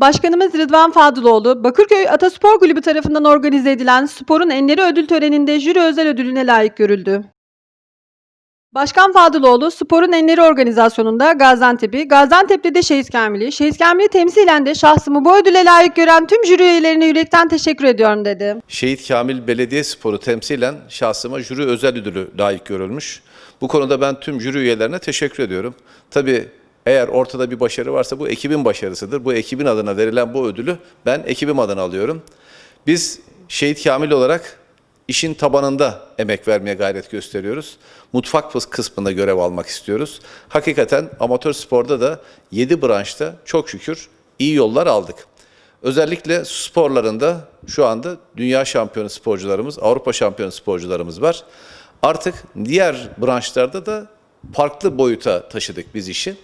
Başkanımız Rıdvan Fadıloğlu, Bakırköy Ataspor Kulübü tarafından organize edilen sporun enleri ödül töreninde jüri özel ödülüne layık görüldü. Başkan Fadıloğlu, sporun enleri organizasyonunda Gaziantep'i, Gaziantep'te de Şehit Kamil'i, Şehit Kamil'i temsilen de şahsımı bu ödüle layık gören tüm jüri üyelerine yürekten teşekkür ediyorum dedi. Şehit Kamil Belediyespor'u temsilen şahsıma jüri özel ödülü layık görülmüş. Bu konuda ben tüm jüri üyelerine teşekkür ediyorum. Tabii eğer ortada bir başarı varsa bu ekibin başarısıdır. Bu ekibin adına verilen bu ödülü ben ekibim adına alıyorum. Biz Şehit Kamil olarak işin tabanında emek vermeye gayret gösteriyoruz. Mutfak kısmında görev almak istiyoruz. Hakikaten amatör sporda da 7 branşta çok şükür iyi yollar aldık. Özellikle sporlarında şu anda dünya şampiyonu sporcularımız, Avrupa şampiyonu sporcularımız var. Artık diğer branşlarda da farklı boyuta taşıdık biz işi.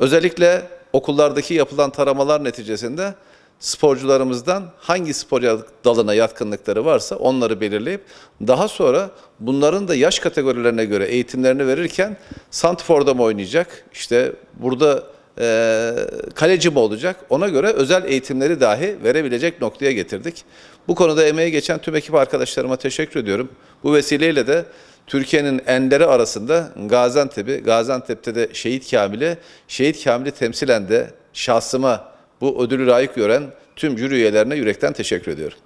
Özellikle okullardaki yapılan taramalar neticesinde sporcularımızdan hangi spor dalına yatkınlıkları varsa onları belirleyip daha sonra bunların da yaş kategorilerine göre eğitimlerini verirken Santfor'da mı oynayacak, işte burada e, kaleci mi olacak ona göre özel eğitimleri dahi verebilecek noktaya getirdik. Bu konuda emeği geçen tüm ekip arkadaşlarıma teşekkür ediyorum. Bu vesileyle de Türkiye'nin enleri arasında Gaziantep'i, Gaziantep'te de Şehit Kamil'i, Şehit Kamil'i temsilen de şahsıma bu ödülü layık gören tüm jüri üyelerine yürekten teşekkür ediyorum.